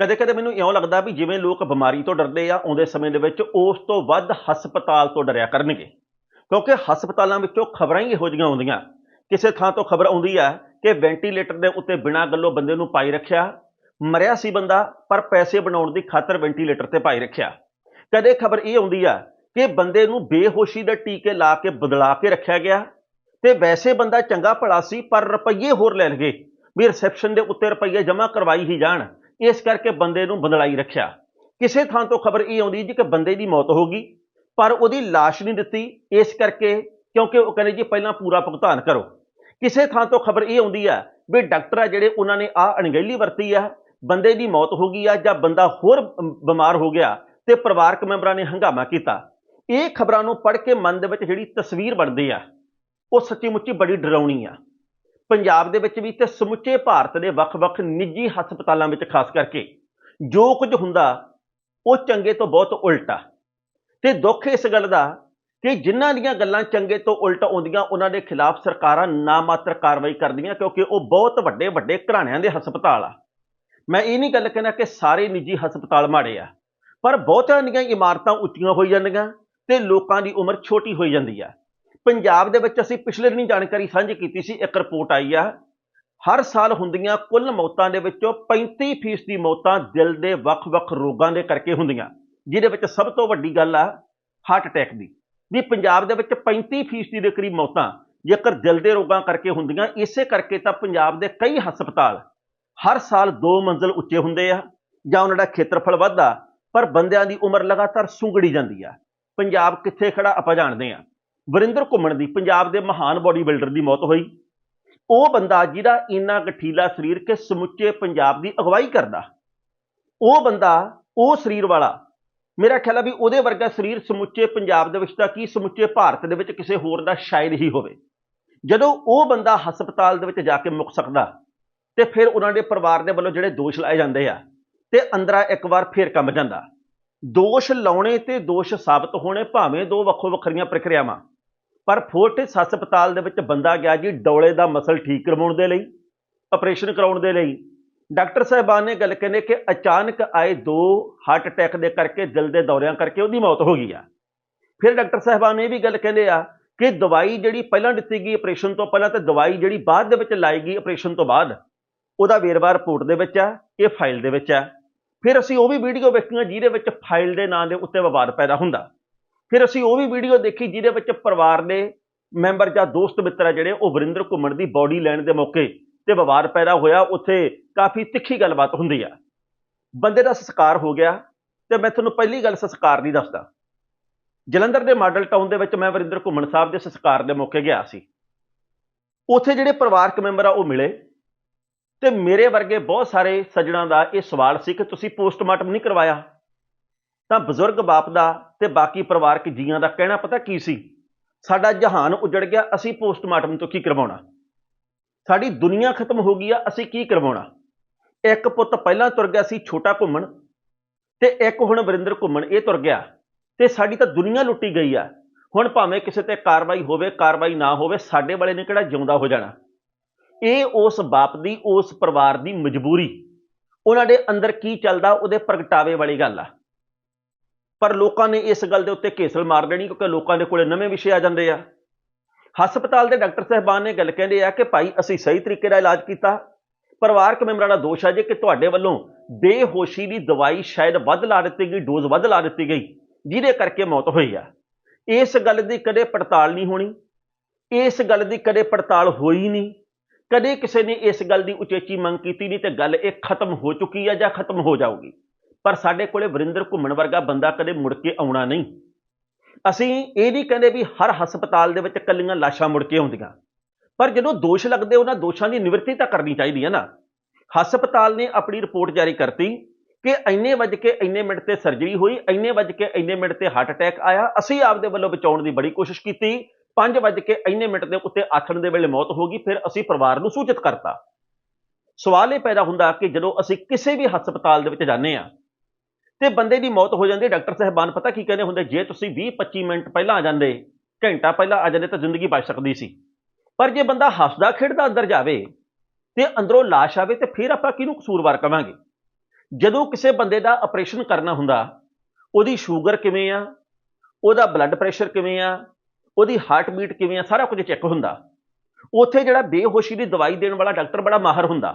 ਕਦੇ-ਕਦੇ ਮੈਨੂੰ ਇਉਂ ਲੱਗਦਾ ਵੀ ਜਿਵੇਂ ਲੋਕ ਬਿਮਾਰੀ ਤੋਂ ਡਰਦੇ ਆ, ਆਉਂਦੇ ਸਮੇਂ ਦੇ ਵਿੱਚ ਉਸ ਤੋਂ ਵੱਧ ਹਸਪਤਾਲ ਤੋਂ ਡਰਿਆ ਕਰਨਗੇ। ਕਿਉਂਕਿ ਹਸਪਤਾਲਾਂ ਵਿੱਚੋਂ ਖਬਰਾਂ ਹੀ ਇਹੋ ਜਿਹੀਆਂ ਆਉਂਦੀਆਂ। ਕਿਸੇ ਥਾਂ ਤੋਂ ਖਬਰ ਆਉਂਦੀ ਆ ਕਿ ਵੈਂਟੀਲੇਟਰ ਦੇ ਉੱਤੇ ਬਿਨਾਂ ਗੱਲੋਂ ਬੰਦੇ ਨੂੰ ਪਾਈ ਰੱਖਿਆ, ਮਰਿਆ ਸੀ ਬੰਦਾ, ਪਰ ਪੈਸੇ ਬਣਾਉਣ ਦੀ ਖਾਤਰ ਵੈਂਟੀਲੇਟਰ ਤੇ ਪਾਈ ਰੱਖਿਆ। ਕਦੇ ਖਬਰ ਇਹ ਆਉਂਦੀ ਆ ਕਿ ਬੰਦੇ ਨੂੰ ਬੇਹੋਸ਼ੀ ਦੇ ਟੀਕੇ ਲਾ ਕੇ ਬਦਲਾ ਕੇ ਰੱਖਿਆ ਗਿਆ ਤੇ ਵੈਸੇ ਬੰਦਾ ਚੰਗਾ ਭਲਾ ਸੀ, ਪਰ ਰੁਪਈਏ ਹੋਰ ਲੈ ਲਗੇ ਵੀ ਰਿਸੈਪਸ਼ਨ ਦੇ ਉੱਤੇ ਰੁਪਈਏ ਜਮ੍ਹਾਂ ਕਰਵਾਈ ਹੀ ਜਾਣ। ਇਸ ਕਰਕੇ ਬੰਦੇ ਨੂੰ ਬਦਲਾਈ ਰੱਖਿਆ। ਕਿਸੇ ਥਾਂ ਤੋਂ ਖਬਰ ਇਹ ਆਉਂਦੀ ਜੀ ਕਿ ਬੰਦੇ ਦੀ ਮੌਤ ਹੋ ਗਈ, ਪਰ ਉਹਦੀ ਲਾਸ਼ ਨਹੀਂ ਦਿੱਤੀ। ਇਸ ਕਰਕੇ ਕਿਉਂਕਿ ਉਹ ਕਹਿੰਦੇ ਜੀ ਪਹਿਲਾਂ ਪੂਰਾ ਭੁਗਤਾਨ ਕਰੋ। ਕਿਸੇ ਥਾਂ ਤੋਂ ਖਬਰ ਇਹ ਆਉਂਦੀ ਆ ਵੀ ਡਾਕਟਰ ਆ ਜਿਹੜੇ ਉਹਨਾਂ ਨੇ ਆ ਅਣਗਹਿਲੀ ਵਰਤੀ ਆ, ਬੰਦੇ ਦੀ ਮੌਤ ਹੋ ਗਈ ਆ ਜਾਂ ਬੰਦਾ ਹੋਰ ਬਿਮਾਰ ਹੋ ਗਿਆ ਤੇ ਪਰਿਵਾਰਕ ਮੈਂਬਰਾਂ ਨੇ ਹੰਗਾਮਾ ਕੀਤਾ। ਇਹ ਖਬਰਾਂ ਨੂੰ ਪੜ੍ਹ ਕੇ ਮਨ ਦੇ ਵਿੱਚ ਜਿਹੜੀ ਤਸਵੀਰ ਬਣਦੀ ਆ, ਉਹ ਸੱਚੀ ਮੁੱਚੀ ਬੜੀ ਡਰਾਉਣੀ ਆ। ਪੰਜਾਬ ਦੇ ਵਿੱਚ ਵੀ ਤੇ ਸਮੁੱਚੇ ਭਾਰਤ ਦੇ ਵੱਖ-ਵੱਖ ਨਿੱਜੀ ਹਸਪਤਾਲਾਂ ਵਿੱਚ ਖਾਸ ਕਰਕੇ ਜੋ ਕੁਝ ਹੁੰਦਾ, ਉਹ ਚੰਗੇ ਤੋਂ ਬਹੁਤ ਉਲਟਾ। ਤੇ ਦੁੱਖ ਇਸ ਗੱਲ ਦਾ ਕਿ ਜਿਨ੍ਹਾਂ ਦੀਆਂ ਗੱਲਾਂ ਚੰਗੇ ਤੋਂ ਉਲਟ ਆਉਂਦੀਆਂ, ਉਹਨਾਂ ਦੇ ਖਿਲਾਫ ਸਰਕਾਰਾਂ ਨਾ ਮਾਤਰ ਕਾਰਵਾਈ ਕਰਦੀਆਂ ਕਿਉਂਕਿ ਉਹ ਬਹੁਤ ਵੱਡੇ ਵੱਡੇ ਘਰਾਣਿਆਂ ਦੇ ਹਸਪਤਾਲ ਆ। ਮੈਂ ਇਹ ਨਹੀਂ ਗੱਲ ਕਹਿੰਦਾ ਕਿ ਸਾਰੇ ਨਿੱਜੀ ਹਸਪਤਾਲ ਮਾੜੇ ਆ, ਪਰ ਬਹੁਤਿਆਂ ਦੀਆਂ ਇਮਾਰਤਾਂ ਉੱਚੀਆਂ ਹੋਈ ਜਾਂਦੀਆਂ ਤੇ ਲੋਕਾਂ ਦੀ ਉਮਰ ਛੋਟੀ ਹੋਈ ਜਾਂਦੀ ਆ। ਪੰਜਾਬ ਦੇ ਵਿੱਚ ਅਸੀਂ ਪਿਛਲੇ ਦਿਨੀ ਜਾਣਕਾਰੀ ਸਾਂਝੀ ਕੀਤੀ ਸੀ, ਇੱਕ ਰਿਪੋਰਟ ਆਈ ਆ। ਹਰ ਸਾਲ ਹੁੰਦੀਆਂ ਕੁੱਲ ਮੌਤਾਂ ਦੇ ਵਿੱਚੋਂ 35% ਦੀ ਮੌਤਾਂ ਦਿਲ ਦੇ ਵੱਖ-ਵੱਖ ਰੋਗਾਂ ਦੇ ਕਰਕੇ ਹੁੰਦੀਆਂ, ਜਿਹਦੇ ਵਿੱਚ ਸਭ ਤੋਂ ਵੱਡੀ ਗੱਲ ਆ ਹਾਰਟ ਅਟੈਕ ਦੀ। ਵੀ ਪੰਜਾਬ ਦੇ ਵਿੱਚ 35% ਦੇ ਕਰੀਬ ਮੌਤਾਂ ਜੇਕਰ ਦਿਲ ਦੇ ਰੋਗਾਂ ਕਰਕੇ ਹੁੰਦੀਆਂ, ਇਸੇ ਕਰਕੇ ਤਾਂ ਪੰਜਾਬ ਦੇ ਕਈ ਹਸਪਤਾਲ ਹਰ ਸਾਲ ਦੋ ਮੰਜ਼ਲ ਉੱਚੇ ਹੁੰਦੇ ਆ, ਜਾਂ ਉਹਨਾਂ ਦਾ ਖੇਤਰਫਲ ਵੱਧਦਾ, ਪਰ ਬੰਦਿਆਂ ਦੀ ਉਮਰ ਲਗਾਤਾਰ ਸੁੰਗੜੀ ਜਾਂਦੀ ਆ। ਪੰਜਾਬ ਕਿੱਥੇ ਖੜਾ ਆਪਾਂ ਜਾਣਦੇ ਆ। ਵਰਿੰਦਰ ਘੁੰਮਣ ਦੀ, ਪੰਜਾਬ ਦੇ ਮਹਾਨ ਬਾਡੀ ਬਿਲਡਰ ਦੀ ਮੌਤ ਹੋਈ। ਉਹ ਬੰਦਾ ਜਿਹਦਾ ਇੰਨਾ ਗਠੀਲਾ ਸਰੀਰ ਕਿ ਸਮੁੱਚੇ ਪੰਜਾਬ ਦੀ ਅਗਵਾਈ ਕਰਦਾ। ਉਹ ਬੰਦਾ, ਉਹ ਸਰੀਰ ਵਾਲਾ, ਮੇਰਾ ਖਿਆਲ ਆ ਵੀ ਉਹਦੇ ਵਰਗਾ ਸਰੀਰ ਸਮੁੱਚੇ ਪੰਜਾਬ ਦੇ ਵਿੱਚ ਤਾਂ ਕੀ ਸਮੁੱਚੇ ਭਾਰਤ ਦੇ ਵਿੱਚ ਕਿਸੇ ਹੋਰ ਦਾ ਸ਼ਾਇਦ ਹੀ ਹੋਵੇ। ਜਦੋਂ ਉਹ ਬੰਦਾ ਹਸਪਤਾਲ ਦੇ ਵਿੱਚ ਜਾ ਕੇ ਮੁੱਕ ਸਕਦਾ, ਤੇ ਫਿਰ ਉਹਨਾਂ ਦੇ ਪਰਿਵਾਰ ਦੇ ਵੱਲੋਂ ਜਿਹੜੇ ਦੋਸ਼ ਲਾਏ ਜਾਂਦੇ ਆ, ਤੇ ਅੰਦਰਾ ਇੱਕ ਵਾਰ ਫੇਰ ਕੰਮ ਜਾਂਦਾ। ਦੋਸ਼ ਲਾਉਣੇ ਤੇ ਦੋਸ਼ ਸਾਬਤ ਹੋਣੇ ਭਾਵੇਂ ਦੋ ਵੱਖੋ ਵੱਖਰੀਆਂ ਪ੍ਰਕਿਰਿਆਵਾਂ। ਪਰ ਫੋਰਟਿਸ ਹਸਪਤਾਲ ਦੇ ਵਿੱਚ ਬੰਦਾ ਗਿਆ ਜੀ ਡੌਲੇ ਦਾ ਮਸਲ ਠੀਕ ਕਰਵਾਉਣ ਦੇ ਲਈ ਆਪਰੇਸ਼ਨ ਕਰਾਉਣ ਦੇ ਲਈ। ਡਾਕਟਰ ਸਾਹਿਬਾਨ ਨੇ ਗੱਲ ਕਹਿੰਦੇ ਕਿ ਅਚਾਨਕ ਆਏ ਦੋ ਹਾਰਟ ਅਟੈਕ ਦੇ ਕਰਕੇ ਦਿਲ ਦੇ ਦੌਰਿਆਂ ਕਰਕੇ ਉਹਦੀ ਮੌਤ ਹੋ ਗਈ ਆ। ਫਿਰ ਡਾਕਟਰ ਸਾਹਿਬਾਨ ਨੇ ਇਹ ਵੀ ਗੱਲ ਕਹਿੰਦੇ ਆ ਕਿ ਦਵਾਈ ਜਿਹੜੀ ਪਹਿਲਾਂ ਦਿੱਤੀ ਗਈ ਆਪਰੇਸ਼ਨ ਤੋਂ ਪਹਿਲਾਂ ਤੇ ਦਵਾਈ ਜਿਹੜੀ ਬਾਅਦ ਦੇ ਵਿੱਚ ਲਾਈ ਗਈ ਆਪਰੇਸ਼ਨ ਤੋਂ ਬਾਅਦ, ਉਹਦਾ ਵੇਰਵਾ ਰਿਪੋਰਟ ਦੇ ਵਿੱਚ ਆ, ਇਹ ਫਾਈਲ ਦੇ ਵਿੱਚ ਆ। ਫਿਰ ਅਸੀਂ ਉਹ ਵੀ ਵੀਡੀਓ ਵੇਖੀਆਂ ਜਿਹਦੇ ਵਿੱਚ ਫਾਈਲ ਦੇ ਨਾਂ ਦੇ ਉੱਤੇ ਵਿਵਾਦ ਪੈਦਾ ਹੁੰਦਾ। ਫਿਰ ਅਸੀਂ ਉਹ ਵੀ ਵੀਡੀਓ ਦੇਖੀ ਜਿਹਦੇ ਵਿੱਚ ਪਰਿਵਾਰ ਦੇ ਮੈਂਬਰ ਜਾਂ ਦੋਸਤ ਮਿੱਤਰ ਆ ਜਿਹੜੇ ਉਹ ਵਰਿੰਦਰ ਘੁੰਮਣ ਦੀ ਬਾਡੀ ਲੈਣ ਦੇ ਮੌਕੇ ਤੇ ਵਿਵਾਦ ਪੈਦਾ ਹੋਇਆ, ਉੱਥੇ ਕਾਫੀ ਤਿੱਖੀ ਗੱਲਬਾਤ ਹੁੰਦੀ ਆ। ਬੰਦੇ ਦਾ ਸੰਸਕਾਰ ਹੋ ਗਿਆ ਤੇ ਮੈਂ ਤੁਹਾਨੂੰ ਪਹਿਲੀ ਗੱਲ ਸੰਸਕਾਰ ਦੀ ਦੱਸਦਾ। ਜਲੰਧਰ ਦੇ ਮਾਡਲ ਟਾਊਨ ਦੇ ਵਿੱਚ ਮੈਂ ਵਰਿੰਦਰ ਘੁੰਮਣ ਸਾਹਿਬ ਦੇ ਸੰਸਕਾਰ ਦੇ ਮੌਕੇ ਗਿਆ ਸੀ। ਉੱਥੇ ਜਿਹੜੇ ਪਰਿਵਾਰਕ ਮੈਂਬਰ ਆ ਉਹ ਮਿਲੇ ਤੇ ਮੇਰੇ ਵਰਗੇ ਬਹੁਤ ਸਾਰੇ ਸੱਜਣਾ ਦਾ ਇਹ ਸਵਾਲ ਸੀ ਕਿ ਤੁਸੀਂ ਪੋਸਟਮਾਰਟਮ ਨਹੀਂ ਕਰਵਾਇਆ? ਤਾਂ ਬਜ਼ੁਰਗ ਬਾਪ ਦਾ ਤੇ ਬਾਕੀ ਪਰਿਵਾਰਕ ਜੀਆਂ ਦਾ ਕਹਿਣਾ ਪਤਾ ਕੀ ਸੀ? ਸਾਡਾ ਜਹਾਨ ਉਜੜ ਗਿਆ, ਅਸੀਂ ਪੋਸਟਮਾਰਟਮ ਤੋਂ ਕੀ ਕਰਵਾਉਣਾ? ਸਾਡੀ ਦੁਨੀਆ ਖਤਮ ਹੋ ਗਈ ਆ, ਅਸੀਂ ਕੀ ਕਰਵਾਉਣਾ? ਇੱਕ ਪੁੱਤ ਪਹਿਲਾਂ ਤੁਰ ਗਿਆ ਸੀ ਛੋਟਾ ਘੁੰਮਣ ਤੇ ਇੱਕ ਹੁਣ ਵਰਿੰਦਰ ਘੁੰਮਣ, ਇਹ ਤੁਰ ਗਿਆ। ਤੇ ਸਾਡੀ ਤਾਂ ਦੁਨੀਆ ਲੁੱਟੀ ਗਈ ਆ। ਹੁਣ ਭਾਵੇਂ ਕਿਸੇ ਤੇ ਕਾਰਵਾਈ ਹੋਵੇ, ਕਾਰਵਾਈ ਨਾ ਹੋਵੇ, ਸਾਡੇ ਵਾਲੇ ਨੇ ਕਿਹੜਾ ਜਿਉਂਦਾ ਹੋ ਜਾਣਾ? ਇਹ ਉਸ ਬਾਪ ਦੀ, ਉਸ ਪਰਿਵਾਰ ਦੀ ਮਜਬੂਰੀ। ਉਹਨਾਂ ਦੇ ਅੰਦਰ ਕੀ ਚੱਲਦਾ, ਉਹਦੇ ਪ੍ਰਗਟਾਵੇ ਵਾਲੀ ਗੱਲ ਆ। ਪਰ ਲੋਕਾਂ ਨੇ ਇਸ ਗੱਲ ਦੇ ਉੱਤੇ ਘੇਸਲ ਮਾਰ ਦੇਣੀ ਕਿਉਂਕਿ ਲੋਕਾਂ ਦੇ ਕੋਲੇ ਨਵੇਂ ਵਿਸ਼ੇ ਆ ਜਾਂਦੇ ਆ। ਹਸਪਤਾਲ ਦੇ ਡਾਕਟਰ ਸਾਹਿਬਾਨ ਨੇ ਗੱਲ ਕਹਿੰਦੇ ਆ ਕਿ ਭਾਈ ਅਸੀਂ ਸਹੀ ਤਰੀਕੇ ਦਾ ਇਲਾਜ ਕੀਤਾ। ਪਰਿਵਾਰਕ ਮੈਂਬਰਾਂ ਦਾ ਦੋਸ਼ ਹੈ ਜੇ ਕਿ ਤੁਹਾਡੇ ਵੱਲੋਂ ਬੇਹੋਸ਼ੀ ਦੀ ਦਵਾਈ ਸ਼ਾਇਦ ਵੱਧ ਲਾ ਦਿੱਤੀ ਗਈ, ਡੋਜ਼ ਵੱਧ ਲਾ ਦਿੱਤੀ ਗਈ, ਜਿਹਦੇ ਕਰਕੇ ਮੌਤ ਹੋਈ ਆ। ਇਸ ਗੱਲ ਦੀ ਕਦੇ ਪੜਤਾਲ ਨਹੀਂ ਹੋਣੀ, ਇਸ ਗੱਲ ਦੀ ਕਦੇ ਪੜਤਾਲ ਹੋਈ ਨਹੀਂ। ਕਦੇ ਕਿਸੇ ਨੇ ਇਸ ਗੱਲ ਦੀ ਉਚੇਚੀ ਮੰਗ ਕੀਤੀ ਨਹੀਂ ਤੇ ਗੱਲ ਇਹ ਖਤਮ ਹੋ ਚੁੱਕੀ ਆ ਜਾਂ ਖਤਮ ਹੋ ਜਾਊਗੀ। ਪਰ ਸਾਡੇ ਕੋਲੇ ਵਰਿੰਦਰ ਘੁੰਮਣ ਵਰਗਾ ਬੰਦਾ ਕਦੇ ਮੁੜ ਕੇ ਆਉਣਾ ਨਹੀਂ। ਅਸੀਂ ਇਹ ਨਹੀਂ ਕਹਿੰਦੇ ਵੀ ਹਰ ਹਸਪਤਾਲ ਦੇ ਵਿੱਚ ਕੱਲੀਆਂ ਲਾਸ਼ਾਂ ਮੁੜ ਕੇ ਆਉਂਦੀਆਂ। ਪਰ ਜਦੋਂ ਦੋਸ਼ ਲੱਗਦੇ, ਉਹਨਾਂ ਦੋਸ਼ਾਂ ਦੀ ਨਿਵਰਤੀ ਤਾਂ ਕਰਨੀ ਚਾਹੀਦੀ ਹੈ ਨਾ। ਹਸਪਤਾਲ ਨੇ ਆਪਣੀ ਰਿਪੋਰਟ ਜਾਰੀ ਕਰਤੀ ਕਿ ਇੰਨੇ ਵਜੇ ਕੇ ਇੰਨੇ ਮਿੰਟ ਤੇ ਸਰਜਰੀ ਹੋਈ, ਇੰਨੇ ਵਜੇ ਕੇ ਇੰਨੇ ਮਿੰਟ ਤੇ ਹਾਰਟ ਅਟੈਕ ਆਇਆ। ਅਸੀਂ ਆਪਦੇ ਵੱਲੋਂ ਬਚਾਉਣ ਦੀ ਬੜੀ ਕੋਸ਼ਿਸ਼ ਕੀਤੀ। 5 ਵਜੇ ਕੇ ਇੰਨੇ ਮਿੰਟ ਦੇ ਉੱਤੇ ਆਥਣ ਦੇ ਵੇਲੇ ਮੌਤ ਹੋ ਗਈ, ਫਿਰ ਅਸੀਂ ਪਰਿਵਾਰ ਨੂੰ ਸੂਚਿਤ ਕਰਤਾ। ਸਵਾਲ ਇਹ ਪੈਦਾ ਹੁੰਦਾ ਕਿ ਜਦੋਂ ਅਸੀਂ ਕਿਸੇ ਵੀ ਹਸਪਤਾਲ ਦੇ ਵਿੱਚ ਜਾਂਦੇ ਆ ਤੇ ਬੰਦੇ ਦੀ ਮੌਤ ਹੋ ਜਾਂਦੀ ਡਾਕਟਰ ਸਾਹਿਬਾਨ ਪਤਾ ਕੀ ਕਹਿੰਦੇ ਹੁੰਦੇ? ਜੇ ਤੁਸੀਂ 20 25 ਮਿੰਟ ਪਹਿਲਾਂ ਆ ਜਾਂਦੇ, ਘੰਟਾ ਪਹਿਲਾਂ ਆ ਜਾਂਦੇ ਤਾਂ ਜ਼ਿੰਦਗੀ ਬਚ ਸਕਦੀ ਸੀ। ਪਰ ਜੇ ਬੰਦਾ ਹੱਸਦਾ, ਖੇਡਦਾ ਅੰਦਰ ਜਾਵੇ ਤੇ ਅੰਦਰੋਂ ਲਾਸ਼ ਆਵੇ ਤੇ ਫਿਰ ਆਪਾਂ ਕਿਹਨੂੰ ਕਸੂਰਵਾਰ ਕਵਾਂਗੇ? ਜਦੋਂ ਕਿਸੇ ਬੰਦੇ ਦਾ ਆਪਰੇਸ਼ਨ ਕਰਨਾ ਹੁੰਦਾ, ਉਹਦੀ ਸ਼ੂਗਰ ਕਿਵੇਂ ਆ? ਉਹਦਾ ਬਲੱਡ ਪ੍ਰੈਸ਼ਰ ਕਿਵੇਂ ਆ? ਉਹਦੀ ਹਾਰਟ ਬੀਟ ਕਿਵੇਂ ਆ? ਸਾਰਾ ਕੁਝ ਚੈੱਕ ਹੁੰਦਾ। ਉੱਥੇ ਜਿਹੜਾ ਬੇਹੋਸ਼ੀ ਦੀ ਦਵਾਈ ਦੇਣ ਵਾਲਾ ਡਾਕਟਰ ਬੜਾ ਮਾਹਰ ਹੁੰਦਾ।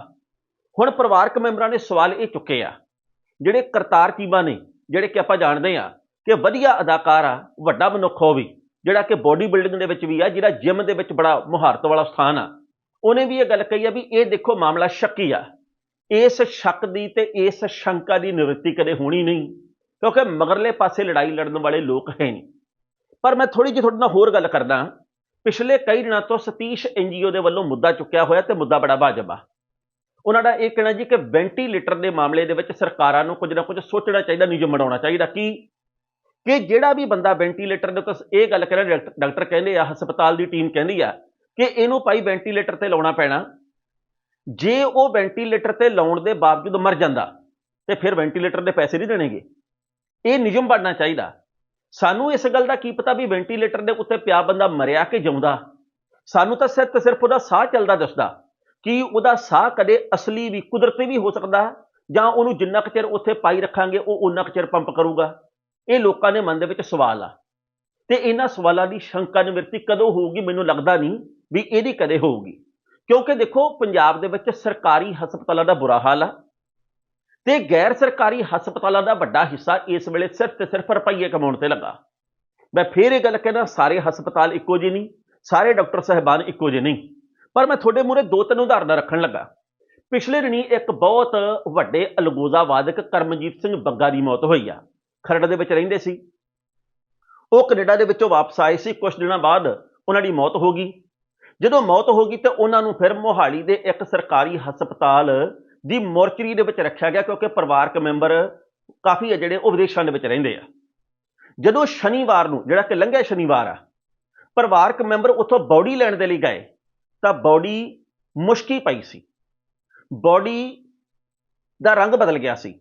ਹੁਣ ਪਰਿਵਾਰਕ ਮੈਂਬਰਾਂ ਨੇ ਸਵਾਲ ਇਹ ਚੁੱਕੇ ਆ ਜਿਹੜੇ ਕਰਤਾਰ ਚੀਮਾ ਨੇ, ਜਿਹੜੇ ਕਿ ਆਪਾਂ ਜਾਣਦੇ ਆ ਕਿ ਵਧੀਆ ਅਦਾਕਾਰ ਆ, ਵੱਡਾ ਮਨੁੱਖ ਉਹ ਵੀ, ਜਿਹੜਾ ਕਿ ਬੋਡੀ ਬਿਲਡਿੰਗ ਦੇ ਵਿੱਚ ਵੀ ਆ, ਜਿਹੜਾ ਜਿਮ ਦੇ ਵਿੱਚ ਬੜਾ ਮੁਹਾਰਤ ਵਾਲਾ ਸਥਾਨ ਆ। ਉਹਨੇ ਵੀ ਇਹ ਗੱਲ ਕਹੀ ਆ ਵੀ ਇਹ ਦੇਖੋ ਮਾਮਲਾ ਸ਼ੱਕੀ ਆ। ਇਸ ਸ਼ੱਕ ਦੀ ਤੇ ਇਸ ਸ਼ੰਕਾ ਦੀ ਨਿਵਰਤੀ ਕਦੇ ਹੋਣੀ ਨਹੀਂ, ਕਿਉਂਕਿ ਮਗਰਲੇ ਪਾਸੇ ਲੜਾਈ ਲੜਨ ਵਾਲੇ ਲੋਕ ਹੈ ਨਹੀਂ। ਪਰ ਮੈਂ ਥੋੜੀ ਜਿਹੀ ਤੁਹਾਡੇ ਨਾਲ ਹੋਰ ਗੱਲ ਕਰਦਾ ਪਿਛਲੇ ਕਈ ਦਿਨਾਂ ਤੋਂ ਸਤੀਸ਼ ਐਨਜੀਓ ਦੇ ਵੱਲੋਂ ਮੁੱਦਾ ਚੁੱਕਿਆ ਹੋਇਆ ਤੇ ਮੁੱਦਾ ਬੜਾ ਵਾਜਬ ਆ। ਉਹਨਾਂ ਦਾ ਇਹ ਕਹਿਣਾ ਜੀ ਕਿ ਵੈਂਟੀਲੇਟਰ ਦੇ ਮਾਮਲੇ ਦੇ ਵਿੱਚ ਸਰਕਾਰਾਂ ਨੂੰ ਕੁਝ ਨਾ ਕੁਝ ਸੋਚਣਾ ਚਾਹੀਦਾ, ਨਿਯਮ ਬਣਾਉਣਾ ਚਾਹੀਦਾ। ਕੀ? ਕਿ ਜਿਹੜਾ ਵੀ ਬੰਦਾ ਵੈਂਟੀਲੇਟਰ ਦੇ ਉੱਤੇ ਇਹ ਗੱਲ ਕਰੇ ਡਾਕਟਰ- ਡਾਕਟਰ ਕਹਿੰਦੇ ਆ, ਹਸਪਤਾਲ ਦੀ ਟੀਮ ਕਹਿੰਦੀ ਆ ਕਿ ਇਹਨੂੰ ਭਾਈ ਵੈਂਟੀਲੇਟਰ ਤੇ ਲਾਉਣਾ ਪੈਣਾ। ਜੇ ਉਹ ਵੈਂਟੀਲੇਟਰ ਤੇ ਲਾਉਣ ਦੇ ਬਾਵਜੂਦ ਮਰ ਜਾਂਦਾ, ਤੇ ਫਿਰ ਵੈਂਟੀਲੇਟਰ ਦੇ ਪੈਸੇ ਨਹੀਂ ਦੇਣਗੇ। ਇਹ ਨਿਯਮ ਬਣਨਾ ਚਾਹੀਦਾ। ਸਾਨੂੰ ਇਸ ਗੱਲ ਦਾ ਕੀ ਪਤਾ ਵੀ ਵੈਂਟੀਲੇਟਰ ਦੇ ਉੱਤੇ ਪਿਆ ਬੰਦਾ ਮਰਿਆ ਕਿ ਜਿਉਂਦਾ? ਸਾਨੂੰ ਤਾਂ ਸਿਰਫ ਤੇ ਸਿਰਫ ਉਹਦਾ ਸਾਹ ਚੱਲਦਾ ਦਿਸਦਾ। ਕਿ ਉਹਦਾ ਸਾਹ ਕਦੇ ਅਸਲੀ ਵੀ ਕੁਦਰਤੀ ਵੀ ਹੋ ਸਕਦਾ ਜਾਂ ਉਹਨੂੰ ਜਿੰਨਾ ਕੁ ਚਿਰ ਉੱਥੇ ਪਾਈ ਰੱਖਾਂਗੇ, ਉਹ ਉਨਾ ਕੁ ਚਿਰ ਪੰਪ ਕਰੂਗਾ? ਇਹ ਲੋਕਾਂ ਦੇ ਮਨ ਦੇ ਵਿੱਚ ਸਵਾਲ ਆ। ਤੇ ਇਹਨਾਂ ਸਵਾਲਾਂ ਦੀ ਸ਼ੰਕਾ ਨਿਵਰਤੀ ਕਦੋਂ ਹੋਊਗੀ ਮੈਨੂੰ ਲੱਗਦਾ ਨਹੀਂ ਵੀ ਇਹਦੀ ਕਦੇ ਹੋਊਗੀ। ਕਿਉਂਕਿ ਦੇਖੋ, ਪੰਜਾਬ ਦੇ ਵਿੱਚ ਸਰਕਾਰੀ ਹਸਪਤਾਲਾਂ ਦਾ ਬੁਰਾ ਹਾਲ ਆ। ਤੇ ਗੈਰ ਸਰਕਾਰੀ ਹਸਪਤਾਲਾਂ ਦਾ ਵੱਡਾ ਹਿੱਸਾ ਇਸ ਵੇਲੇ ਸਿਰਫ ਤੇ ਸਿਰਫ ਰੁਪਈਏ ਕਮਾਉਣ ਤੇ ਲੱਗਾ। ਮੈਂ ਫੇਰ ਇਹ ਗੱਲ ਕਹਿਣਾ ਸਾਰੇ ਹਸਪਤਾਲ ਇੱਕੋ ਜਿਹੇ ਨਹੀਂ, ਸਾਰੇ ਡਾਕਟਰ ਸਾਹਿਬਾਨ ਇੱਕੋ ਜਿਹੇ ਨਹੀਂ। ਪਰ ਮੈਂ ਤੁਹਾਡੇ ਮੂਹਰੇ ਦੋ ਤਿੰਨ ਉਦਾਹਰਨਾਂ ਰੱਖਣ ਲੱਗਾ। ਪਿਛਲੇ ਦਿਨੀ ਇੱਕ ਬਹੁਤ ਵੱਡੇ ਅਲਗੋਜ਼ਾ ਵਾਦਕ ਕਰਮਜੀਤ ਸਿੰਘ ਬੱਗਾ ਦੀ ਮੌਤ ਹੋਈ ਆ। ਖਰੜ ਦੇ ਵਿੱਚ ਰਹਿੰਦੇ ਸੀ। ਉਹ ਕੈਨੇਡਾ ਦੇ ਵਿੱਚੋਂ ਵਾਪਸ ਆਏ ਸੀ। ਕੁਝ ਦਿਨਾਂ ਬਾਅਦ ਉਹਨਾਂ ਦੀ ਮੌਤ ਹੋ ਗਈ। ਜਦੋਂ ਮੌਤ ਹੋ ਗਈ ਤੇ ਉਹਨਾਂ ਨੂੰ ਫਿਰ ਮੋਹਾਲੀ ਦੇ ਇੱਕ ਸਰਕਾਰੀ ਹਸਪਤਾਲ ਦੀ ਮੋਰਚਰੀ ਦੇ ਵਿੱਚ ਰੱਖਿਆ ਗਿਆ ਕਿਉਂਕਿ ਪਰਿਵਾਰਕ ਮੈਂਬਰ ਕਾਫੀ ਆ ਜਿਹੜੇ ਉਹ ਵਿਦੇਸ਼ਾਂ ਦੇ ਵਿੱਚ ਰਹਿੰਦੇ ਆ। ਜਦੋਂ ਸ਼ਨੀਵਾਰ ਨੂੰ, ਜਿਹੜਾ ਕਿ ਲੰਘਿਆ ਸ਼ਨੀਵਾਰ ਆ, ਪਰਿਵਾਰਕ ਮੈਂਬਰ ਉੱਥੋਂ ਬੋਡੀ ਲੈਣ ਦੇ ਲਈ ਗਏ। ਤਾਂ ਬੋਡੀ ਮੁਸ਼ਕੀ ਪਈ ਸੀ। ਬੋਡੀ ਦਾ ਰੰਗ ਬਦਲ ਗਿਆ ਸੀ।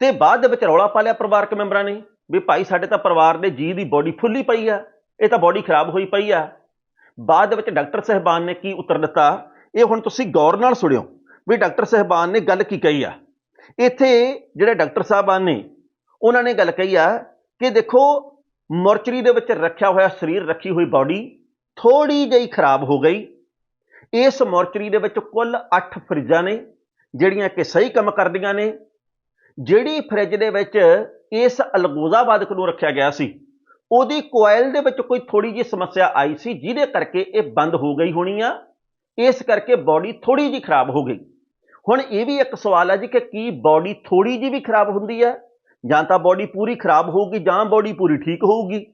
ਤੇ ਬਾਅਦ ਦੇ ਵਿੱਚ ਰੌਲਾ ਪਾ ਲਿਆ ਪਰਿਵਾਰਕ ਮੈਂਬਰਾਂ ਨੇ ਵੀ ਭਾਈ ਸਾਡੇ ਤਾਂ ਪਰਿਵਾਰ ਦੇ ਜੀ ਦੀ ਬੋਡੀ ਫੁੱਲੀ ਪਈ ਆ, ਇਹ ਤਾਂ ਬੋਡੀ ਖਰਾਬ ਹੋਈ ਪਈ ਆ। ਬਾਅਦ ਦੇ ਵਿੱਚ ਡਾਕਟਰ ਸਹਿਬਾਨ ਨੇ ਕੀ ਉੱਤਰ ਦਿੱਤਾ? ਇਹ ਹੁਣ ਤੁਸੀਂ ਗੌਰ ਨਾਲ ਸੁਣਿਓ ਵੀ ਡਾਕਟਰ ਸਹਿਬਾਨ ਨੇ ਗੱਲ ਕੀ ਕਹੀ ਆ। ਇੱਥੇ ਜਿਹੜੇ ਡਾਕਟਰ ਸਾਹਿਬਾਨ ਨੇ, ਉਹਨਾਂ ਨੇ ਗੱਲ ਕਹੀ ਆ ਕਿ ਦੇਖੋ, ਮੋਰਚਰੀ ਦੇ ਵਿੱਚ ਰੱਖਿਆ ਹੋਇਆ ਸਰੀਰ, ਰੱਖੀ ਹੋਈ ਬਾਡੀ ਥੋੜੀ ਜਿਹੀ ਖਰਾਬ ਹੋ ਗਈ। ਇਸ ਮੋਰਚਰੀ ਦੇ ਵਿੱਚ ਕੁੱਲ 8 ਫਰਿੱਜਾਂ ਨੇ, ਜਿਹੜੀਆਂ ਕਿ ਸਹੀ ਕੰਮ ਕਰਦੀਆਂ ਨੇ। ਜਿਹੜੀ ਫਰਿੱਜ ਦੇ ਵਿੱਚ ਇਸ ਅਲਗੋਜ਼ਾ ਵਾਦਕ ਨੂੰ ਰੱਖਿਆ ਗਿਆ ਸੀ, ਉਹਦੀ ਕੋਇਲ ਦੇ ਵਿੱਚ ਕੋਈ ਥੋੜੀ ਜਿਹੀ ਸਮੱਸਿਆ ਆਈ ਸੀ, ਜਿਹਦੇ ਕਰਕੇ ਇਹ ਬੰਦ ਹੋ ਗਈ ਹੋਣੀ ਆ। ਇਸ ਕਰਕੇ ਬਾਡੀ ਥੋੜੀ ਜਿਹੀ ਖਰਾਬ ਹੋ ਗਈ। ਹੁਣ ਇਹ ਵੀ ਇੱਕ ਸਵਾਲ ਹੈ ਜੀ ਕਿ ਕੀ ਬਾਡੀ ਥੋੜੀ ਜਿਹੀ ਵੀ ਖਰਾਬ ਹੁੰਦੀ ਹੈ ਜਾਂ ਤਾਂ ਬਾਡੀ ਪੂਰੀ ਖਰਾਬ ਹੋਊਗੀ, ਜਾਂ ਬਾਡੀ ਪੂਰੀ ਠੀਕ ਹੋਊਗੀ?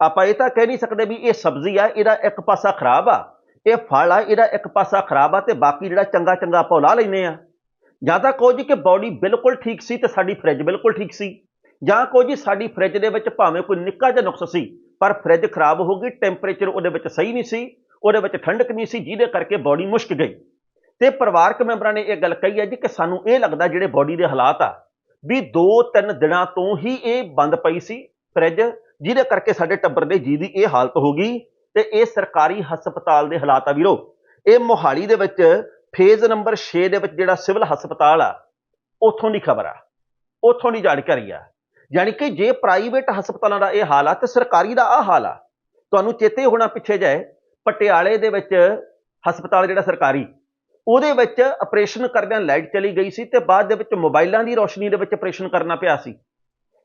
ਆਪਾਂ ਇਹ ਤਾਂ ਕਹਿ ਨਹੀਂ ਸਕਦੇ ਵੀ ਇਹ ਸਬਜ਼ੀ ਆ, ਇਹਦਾ ਇੱਕ ਪਾਸਾ ਖਰਾਬ ਆ। ਇਹ ਫਲ ਆ, ਇਹਦਾ ਇੱਕ ਪਾਸਾ ਖਰਾਬ ਆ ਤੇ ਬਾਕੀ ਜਿਹੜਾ ਚੰਗਾ ਚੰਗਾ ਆਪਾਂ ਲਾ ਲੈਨੇ ਆ। ਜਾਂ ਤਾਂ ਕਹੋ ਜੀ ਕਿ ਬਾਡੀ ਬਿਲਕੁਲ ਠੀਕ ਸੀ ਤੇ ਸਾਡੀ ਫ੍ਰਿਜ ਬਿਲਕੁਲ ਠੀਕ ਸੀ। ਜਾਂ ਕਹੋ ਜੀ ਸਾਡੀ ਫ੍ਰਿਜ ਦੇ ਵਿੱਚ ਭਾਵੇਂ ਕੋਈ ਨਿੱਕਾ ਜਿਹਾ ਨੁਕਸ ਸੀ, ਪਰ ਫ੍ਰਿਜ ਖਰਾਬ ਹੋ ਗਈ ਟੈਂਪਰੇਚਰ ਉਹਦੇ ਵਿੱਚ ਸਹੀ ਨਹੀਂ ਸੀ, ਉਹਦੇ ਵਿੱਚ ਠੰਡਕ ਨਹੀਂ ਸੀ, ਜਿਹਦੇ ਕਰਕੇ ਬਾਡੀ ਮੁਸ਼ਕ ਗਈ। ਤੇ ਪਰਿਵਾਰਕ ਮੈਂਬਰਾਂ ਨੇ ਇਹ ਗੱਲ ਕਹੀ ਹੈ ਜੀ ਕਿ ਸਾਨੂੰ ਇਹ ਲੱਗਦਾ ਜਿਹੜੇ ਬਾਡੀ ਦੇ ਹਾਲਾਤ ਆ, ਵੀ 2-3 ਦਿਨਾਂ ਤੋਂ ਹੀ ਇਹ ਬੰਦ ਪਈ ਸੀ ਫ੍ਰਿਜ ਜਿਹਦੇ ਕਰਕੇ ਸਾਡੇ ਟੱਬਰ ਦੇ ਜੀ ਦੀ ਇਹ ਹਾਲਤ ਹੋ ਗਈ। ਤੇ ਇਹ ਸਰਕਾਰੀ ਹਸਪਤਾਲ ਦੇ ਹਾਲਾਤ ਆ ਵੀਰੋ। ਇਹ ਮੋਹਾਲੀ ਦੇ ਵਿੱਚ ਫੇਜ਼ ਨੰਬਰ 6 ਦੇ ਵਿੱਚ ਜਿਹੜਾ ਸਿਵਲ ਹਸਪਤਾਲ ਆ, ਉੱਥੋਂ ਦੀ ਖਬਰ ਆ। ਉੱਥੋਂ ਦੀ ਜਾਣਕਾਰੀ ਆ। ਯਾਨੀ ਕਿ ਜੇ ਪ੍ਰਾਈਵੇਟ ਹਸਪਤਾਲਾਂ ਦਾ ਇਹ ਹਾਲ ਆ ਤੇ ਸਰਕਾਰੀ ਦਾ ਆ ਹਾਲ ਆ। ਤੁਹਾਨੂੰ ਚੇਤੇ ਹੋਣਾ ਪਿੱਛੇ ਜਾਏ, ਪਟਿਆਲੇ ਦੇ ਵਿੱਚ ਹਸਪਤਾਲ ਜਿਹੜਾ ਸਰਕਾਰੀ, ਉਹਦੇ ਵਿੱਚ ਆਪਰੇਸ਼ਨ ਕਰਦਿਆਂ ਲਾਈਟ ਚਲੀ ਗਈ ਸੀ ਤੇ ਬਾਅਦ ਦੇ ਵਿੱਚ ਮੋਬਾਈਲਾਂ ਦੀ ਰੋਸ਼ਨੀ ਦੇ ਵਿੱਚ ਆਪਰੇਸ਼ਨ ਕਰਨਾ ਪਿਆ ਸੀ।